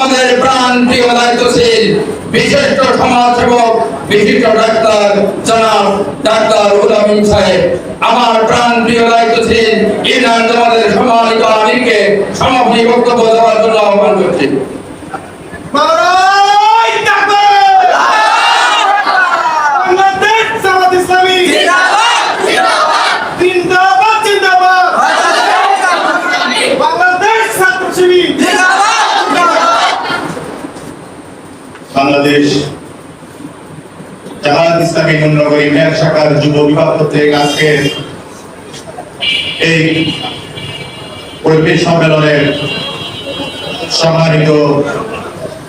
আমাদের প্রাণ প্রিয় দায়িত্বশীল বিশিষ্ট সমাজসেবক, বিশিষ্ট ডাক্তার, জনাব ডাক্তার উলামিন সাহেব। আমার প্রাণ প্রিয় দায়িত্বশীল ইরান আমাদের সম্মানিত আমিরকে সমাপনী বক্তব্য দেওয়ার জন্য আহ্বান করছি নারাই তাকবীর! বাংলাদেশ জামাত ইসলামী! জিন্দাবাদ, জিন্দাবাদ! বাংলাদেশ ছাত্র শিবির! বাংলাদেশ। জামাত ইসলামী নুনগরী মেয়র শাখার যুব বিভাগ কর্তৃক আজকের এই কর্মী সম্মেলনের সম্মানিত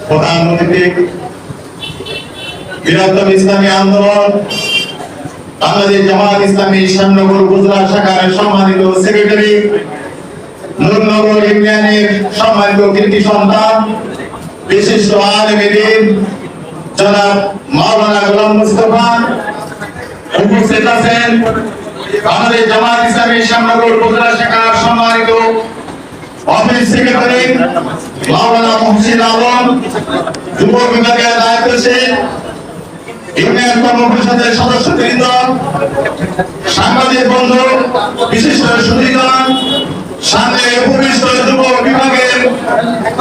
প্রধান অতিথি, বৃহত্তম ইসলামী আন্দোলন, বাংলাদেশ জামাত ইসলামী শ্যামনগর উপজেলা শাখার সম্মানিত সেক্রেটারি, নুরনগর ইউনিয়নের সম্মানিত কৃতি সন্তান, বিশিষ্ট আলমেদিন জনাব মাওলানা গোলাম মুস্তফা উপস্থিত আছেন। বাংলাদেশ জামাত ইসলামী শ্যামনগর উপজেলা শাখার সম্মানিত অফিস সেক্রেটারি মাওলানা মহসিন আলম, যুব বিভাগের দায়িত্বশীল ইউনিয়ন কর্ম পরিষদের সদস্যবৃন্দ, সাংবাদিক বন্ধু, বিশিষ্ট সুদীগণ সামনে উপবিষ্ট যুব বিভাগের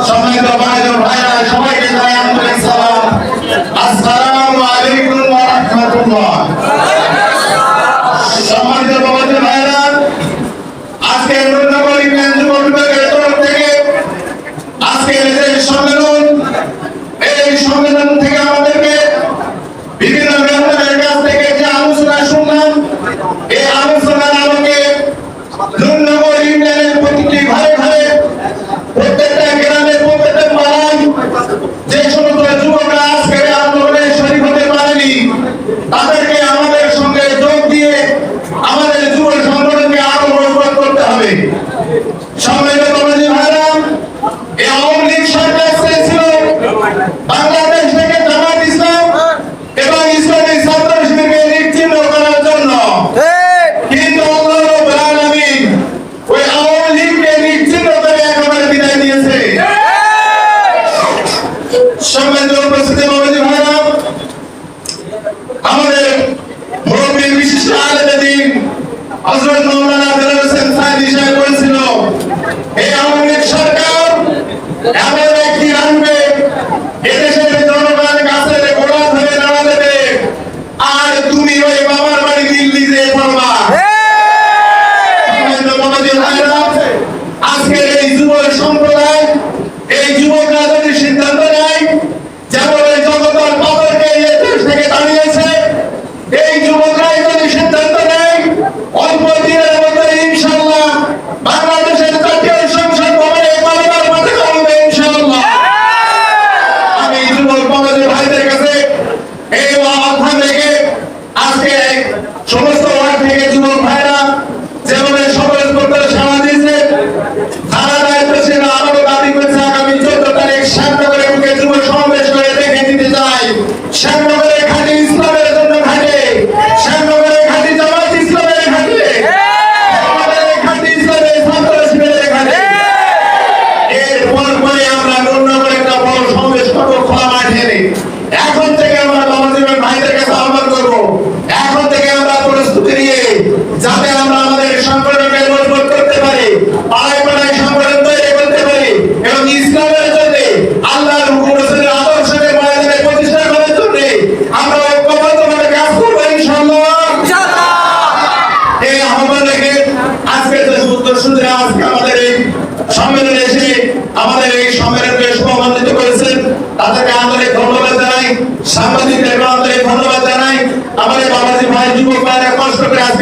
সম্মানিত ভাইজন ভাইরা সবাইকে জানাই আন্তরিক সালাম আসসালামু আলাইকুম ওয়া রাহমাতুল্লাহ সম্মানিত বাবাজি ভাইরা আজকে নুরনগর ইউনিয়ন যুব বিভাগের তরফ থেকে আজকের যে সম্মেলন এই সম্মেলন থেকে আমাদেরকে বিভিন্ন মেম্বারের কাছ থেকে যে আলোচনা শুনলাম, এই আলোচনার আলোকে নুরনগর ইউনিয়নের প্রতিটি ঘরে ঘরে প্রত্যেকটা গ্রামে, প্রত্যেকটা পাড়ায় যে সমস্ত যুবকরা আজকে আন্দোলনে শরীর হতে পারেনি, তাদেরকে আমাদের সঙ্গে যোগ দিয়ে আমাদের যুব সংগঠনকে আরও মজবুত করতে হবে। সম্মানিত কমিটি ভাইরা এই আওয়ামী লীগ সরকার চেয়েছিল বাংলাদেশ থেকে জামাত ইসলাম এবং ইসলামী ছাত্র শিবিরকে নিশ্চিহ্ন করার জন্য কিন্তু আল্লাহ রাব্বুল আলামিন ওই আওয়ামী লীগকে নিশ্চিহ্ন করে একেবারে বিদায় দিয়েছে সম্মানিত উপস্থিতি বাবাজি ভাইরা আমাদের মুরব্বী বিশিষ্ট আলেদিন হযরত মাওলানা দেলার হোসেন সাহেব সাহেব করেছিল এই আওয়ামী লীগ সরকার এমন একটি আনবে এদেশের জনগণ গাছের গোড়া ধরে নাড়া দেবে আর তুমি ওই বাবার বাড়ি দিল্লি যে পড়বা সম্মানিত সমস্ত ওয়ার্ড থেকে যুবক ভাইরা যেভাবে সকল করতে সাড়া দিয়েছে তারা দায়িত্বশীল আরও দাবি করেছে আগামী চোদ্দ তারিখ শ্যামনগরে বুকে যুব সমাবেশ করে দেখে দিতে চাই। এখন থেকে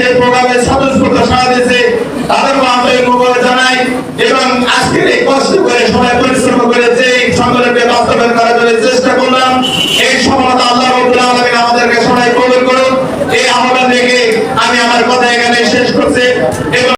এই প্রোগ্রামে স্বতঃস্ফূর্ত সাড়া দিয়েছে তাদেরকে আমরা এই জানাই এবং আজকের এই কষ্ট করে সবাই পরিশ্রম করে যে সংগঠনকে বাস্তবায়ন করা